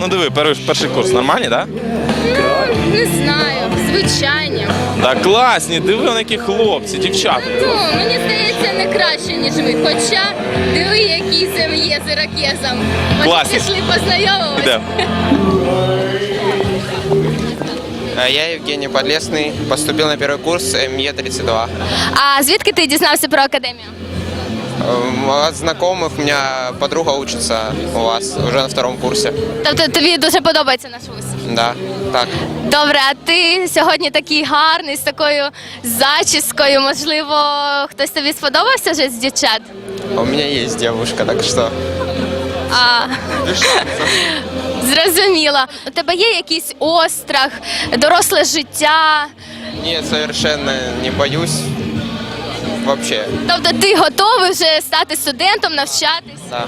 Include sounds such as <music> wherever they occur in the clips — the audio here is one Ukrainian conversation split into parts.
Ну диви, перший, перший курс нормальні, так? Не знаю, звичайні. Да? Да, класні, диви, вони які хлопці, дівчата. Ну, мені здається, не краще, ніж ви. Хоча диви, який це є з іракезом. Може, Класні. пішли познайомимось? Де? А Я Евгений Подлесный, поступил на первый курс МЕ-32. А звідки ти дізнався про академію? От знакомых у меня подруга учится у вас уже на втором курсе. Тобто тобі дуже подобається наш вуз? Да, так. Добре, а ти сьогодні такий гарний, з такою зачіскою. Можливо, хтось тобі сподобався вже з дівчат? У меня есть девушка, так что... А... Зрозуміла. У тебе є якийсь острах, доросле життя? Нет, совершенно не боюсь. Вообще, Тобто ти готовий вже стати студентом, навчатись? да.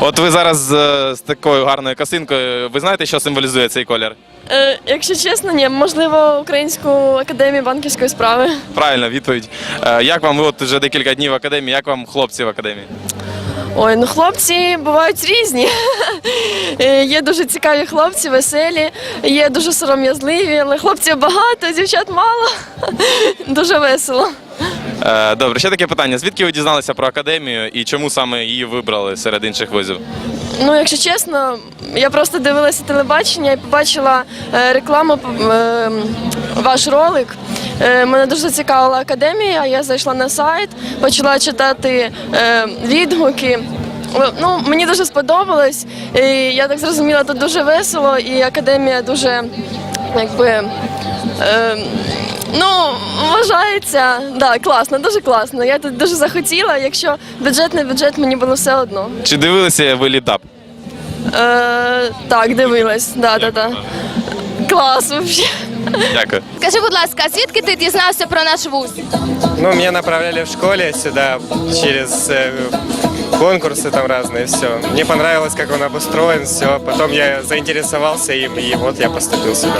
От ви зараз е, з такою гарною косинкою. Ви знаєте, що символізує цей колір? Е, якщо чесно, ні, можливо, Українську академію банківської справи. Правильна відповідь. Е, Як вам ви от вже декілька днів в академії? Як вам хлопці в академії? Ой, ну хлопці бувають різні. Е, Є дуже цікаві хлопці, веселі, є дуже сором'язливі, але хлопців багато, дівчат мало. Дуже весело. Е, Добре, ще таке питання. Звідки ви дізналися про академію і чому саме її вибрали серед інших вузів? Ну, якщо чесно, я просто дивилася телебачення і побачила е, рекламу, е, ваш ролик. Мене дуже зацікавила академія. Я зайшла на сайт, почала читати відгуки. Ну, мені дуже сподобалось. І я так зрозуміла, тут дуже весело, і академія дуже якби. Ну, вважається, да, класно, дуже класно. Я тут дуже захотіла. Якщо бюджет не бюджет, мені було все одно. Чи дивилися ви літап? Е, так, дивилась. Да, да, да. Клас вообще. Дякую. Скажи, будь ласка, а звідки ти дізнався про наш вуз? Ну, меня направляли в школе сюда через э, конкурсы там разные, все. Мне понравилось, как он обустроен, все. Потом я заинтересовался им, и вот я поступил сюда.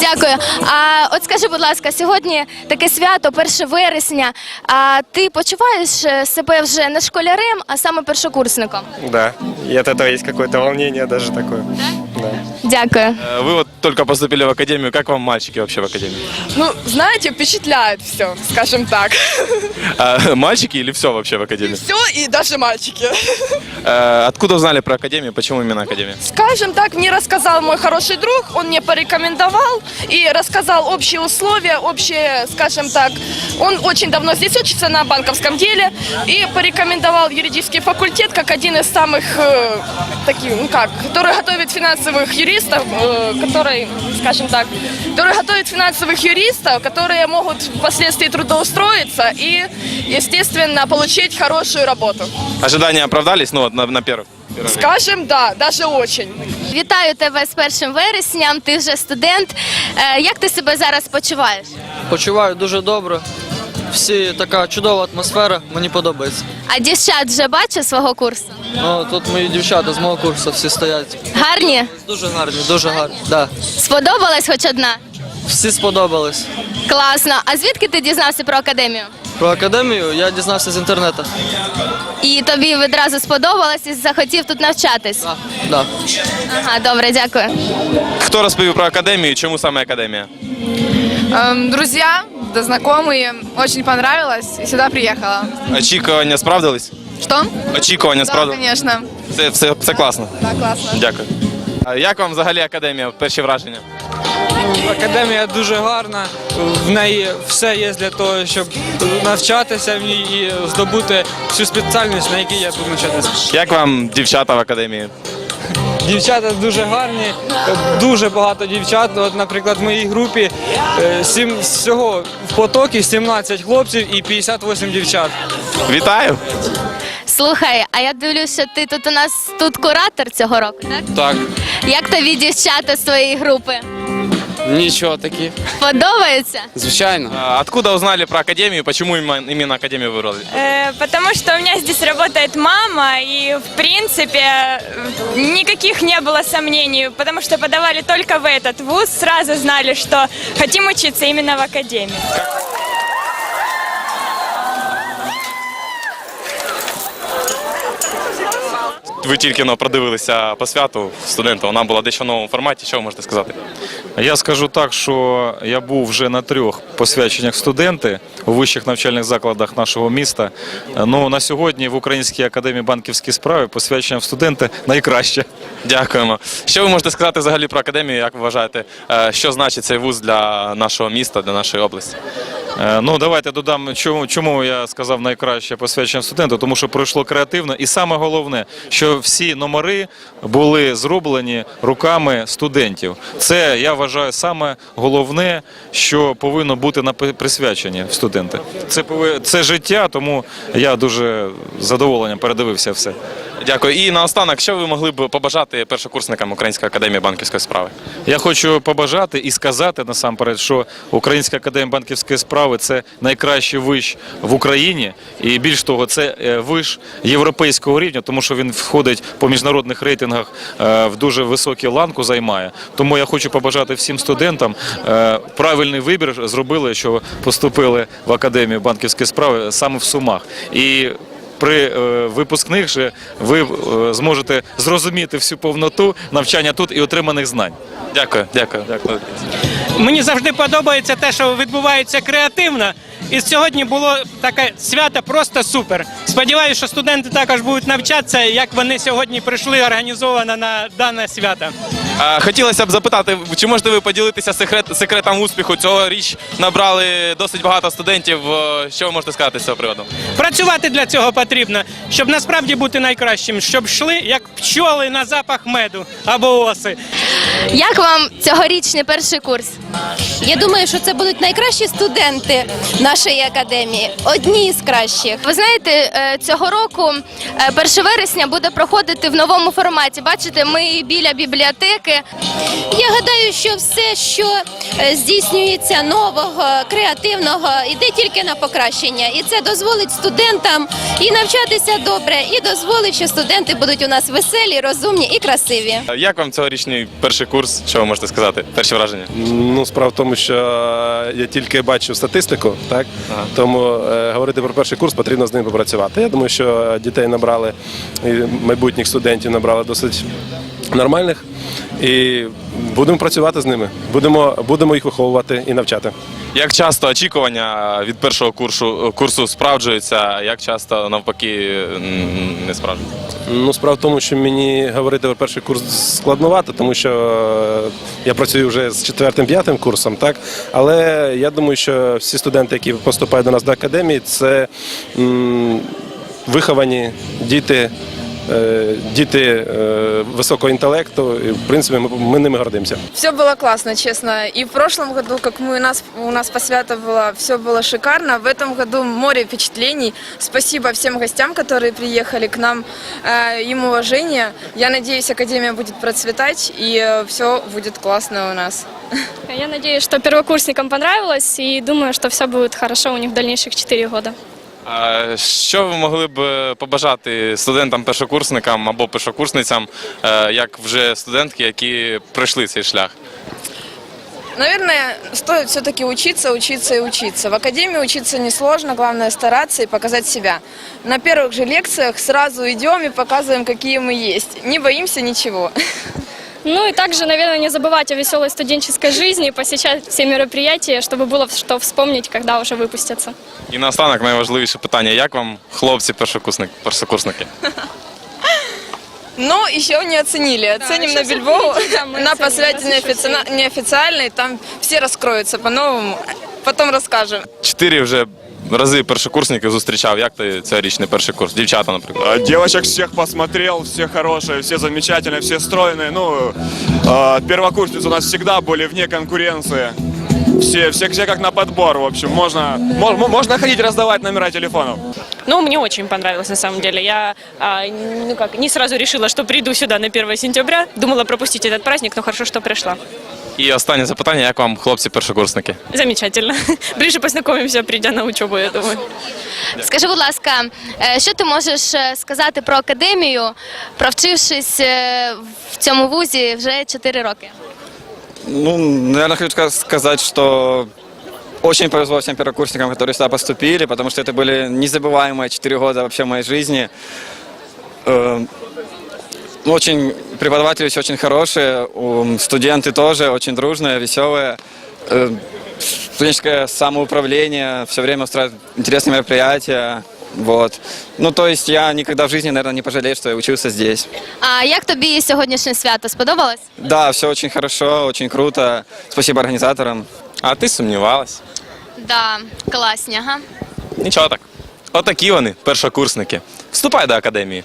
Дякую. А от скажи, будь ласка, сьогодні таке свято, 1 вересня. А ти почуваєш е, себе вже не школярем, а саме першокурсником? Да, и от этого есть какое-то волнение даже такое. Да. Дякую. Е, Ви от тільки поступили в академію. Як вам мальчики вообще в академії? Ну, знаете, впечатляет все, скажем так. А, мальчики <laughs> или все вообще в академии? Все и даже мальчики. Э, Откуда узнали про академию? Почему именно академия? Скажем так, мне рассказал мой хороший друг, он мне порекомендовал и рассказал общие условия, общие, скажем так, он очень давно здесь учится на банковском деле и порекомендовал юридический факультет как один из самых э, таких, ну как, который готовит финансовых юристов, э, который, скажем так, который готовит финансовых юристов, которые могут впоследствии трудоустроиться и, естественно, получить хорошую работу. Ожидания оправдались? Ну вот на, на первых. первых. Скажем, да, даже очень. Вітаю тебе з 1 вересням. Ти вже студент. Е, Як ти себе зараз почуваєш? Почуваю дуже добре. Всі така чудова атмосфера, мені подобається. А дівчат вже бачив свого курсу? Ну тут мої дівчата з мого курсу всі стоять. Гарні? Дуже гарні, дуже гарні. Да. Сподобалась хоч одна? Всі сподобались. Класно. А звідки ти дізнався про академію? Про академію я дізнався з інтернету. І тобі відразу сподобалось і захотів тут навчатись? Да, да. Ага, добре, дякую. Хто розповів про академію? і Чому саме академія? Эм, Друзья, да знакомые, очень понравилось и сюда приехала. Очікування справдились? Что? Очікування Да, справдились? конечно. Це все, все класно. Да, классно. Дякую. А як вам взагалі академія? Перші враження? Академія дуже гарна, в неї все є для того, щоб навчатися в ній і здобути всю спеціальність, на якій я буду навчатися. Як вам дівчата в академії? Дівчата дуже гарні, дуже багато дівчат. От, наприклад, в моїй групі е, сім, всього в потокі 17 хлопців і 58 дівчат. Вітаю! Слухай, а я дивлюся, що ти тут у нас тут куратор цього року, так? Так, Як тобі дівчата з твоєї групи? нічого такі. Подобається? Звичайно. А, Откуда узнали про академию? Почему именно, именно академию выбрали? Э, Потому что у меня здесь работает мама, и в принципе э, никаких не было сомнений, потому что подавали только в этот вуз, сразу знали, что хотим учиться именно в академии. Ви тільки но продивилися по святу студента. Вона була дещо в новому форматі. Що ви можете сказати? Я скажу так, що я був вже на трьох посвяченнях студенти у вищих навчальних закладах нашого міста. Ну на сьогодні в Українській академії банківські справи посвячення в студенти найкраще. Дякуємо. Що ви можете сказати взагалі про академію? Як ви вважаєте, е, що значить цей вуз для нашого міста, для нашої області? Е, Ну давайте додам, чому, чому я сказав найкраще посвячення студенту, тому що пройшло креативно, і саме головне, що всі номери були зроблені руками студентів. Це я вважаю саме головне, що повинно бути на в студенти. Це це життя, тому я дуже задоволенням передивився все. Дякую. І наостанок, що ви могли б побажати першокурсникам Української академії банківської справи? Я хочу побажати і сказати насамперед, що Українська академія банківської справи це найкращий виш в Україні, і більш того, це е, виш європейського рівня, тому що він входить по міжнародних рейтингах е, в дуже високу ланку займає. Тому я хочу побажати всім студентам е, правильний вибір зробили, що поступили в академію банківської справи саме в Сумах. І при е, випускних же ви е, зможете зрозуміти всю повноту навчання тут і отриманих знань. Дякую, дякую. дякую. Мені завжди подобається те, що відбувається креативно. І сьогодні було таке свято просто супер. Сподіваюся, що студенти також будуть навчатися, як вони сьогодні прийшли організовано на дане свято. Хотілося б запитати, чи можете ви поділитися секрет, секретом успіху? Цьогоріч набрали досить багато студентів. Е, Що ви можете сказати з цього приводу? Працювати для цього потрібно, щоб насправді бути найкращим, щоб йшли як пчоли на запах меду або оси. Як вам цьогорічний перший курс? Я думаю, що це будуть найкращі студенти нашої академії, одні із кращих. Ви знаєте, е, цього року е, 1 вересня буде проходити в новому форматі. Бачите, ми біля бібліотеки. Я гадаю, що все, що е, здійснюється нового, креативного, йде тільки на покращення, і це дозволить студентам і навчатися добре, і дозволить, що студенти будуть у нас веселі, розумні і красиві. Е, Як вам цьогорічний перший курс? Що ви можете сказати? Перші враження? Ну, справа в тому, що я тільки бачу статистику, так тому е, говорити про перший курс потрібно з ним попрацювати. Я думаю, що дітей набрали і майбутніх студентів набрали досить нормальних, і будемо працювати з ними. Будемо, будемо їх виховувати і навчати. Як часто очікування від першого курсу курсу справджуються, як часто навпаки не справджуються? Ну, справа в тому, що мені говорити про перший курс складновато, тому що е, я працюю вже з четвертим-п'ятим курсом, так але я думаю, що всі студенти, які поступають до нас до академії, це м, виховані діти. е, Діти е, високого інтелекту, і в принципі ми, ми ними гордимося. Все было классно, честно. И в прошлом году, как мы, у нас, у нас по свято было, все было шикарно. В этом году море впечатлений. Спасибо всем гостям, которые приехали к нам. Э, Им уважение. Я надеюсь, Академия будет процветать и все будет классно у нас. Я надеюсь, что первокурсникам понравилось и думаю, что все будет хорошо у них в дальнейших 4 года. А Що ви могли б е, побажати студентам-першокурсникам або першокурсницям, е, як вже студентки, які пройшли цей шлях? Наверное, стоит все-таки учиться, учиться и учиться. В академии учиться несложно, главное стараться и показать себя. На первых же лекциях сразу идем и показываем, какие мы есть. Не боимся ничего. <laughs> Ну и также, наверное, не забывать о веселой студенческой жизни, посещать все мероприятия, чтобы было что вспомнить, когда уже выпустятся. І наостанок найважливіше питання: як вам хлопці першокурсники? першокурсники? Но еще не оценили. Оценим еще на всё Бильбоу. впереди, да, мы <laughs> на оценим, посвяти нас еще неофици- неофициальной. Там все раскроются по-новому. Потом расскажем. Чотири вже рази першокурсників зустрічав. Як ти цьогорічний перший курс? Дівчата, наприклад. Девочек всех посмотрел, все хорошие, все замечательные, все стройные. Ну, э, первокурсницы у нас всегда были вне конкуренции. Все, все, все как на подбор, в общем. Можно, мо- можно ходить раздавать номера телефонов. Ну, мне очень понравилось на самом деле. Я а, ну как, не сразу решила, что приду сюда на 1 сентября. Думала пропустить этот праздник, но хорошо, что пришла. І останнє запитання: як вам хлопці першокурсники? Замечательно. <laughs> Ближе познакомимся, придя на учебу, я думаю. Скажи, будь ласка, е, що ти можеш е, сказати про академію, провчившись е, в цьому вузі вже 4 роки? Ну, наверное, хочу ска- сказать, что очень повезло всем первокурсникам, которые сюда поступили, потому что это были незабываемые 4 года вообще моей жизни. Э, Очень преподаватели все очень хорошие, ум, студенты тоже очень дружные, веселые. Э, Студенческое самоуправление все время устраивает интересные мероприятия. Вот. Ну, то есть я никогда в жизни, наверное, не пожалею, что я учился здесь. А як тобі сьогоднішнє свято? Сподобалось? Да, все очень хорошо, очень круто. Спасибо организаторам. А ти сумнівалась? Да, класні, ага. Нічого так. Отакі вони, першокурсники. Вступай до академії.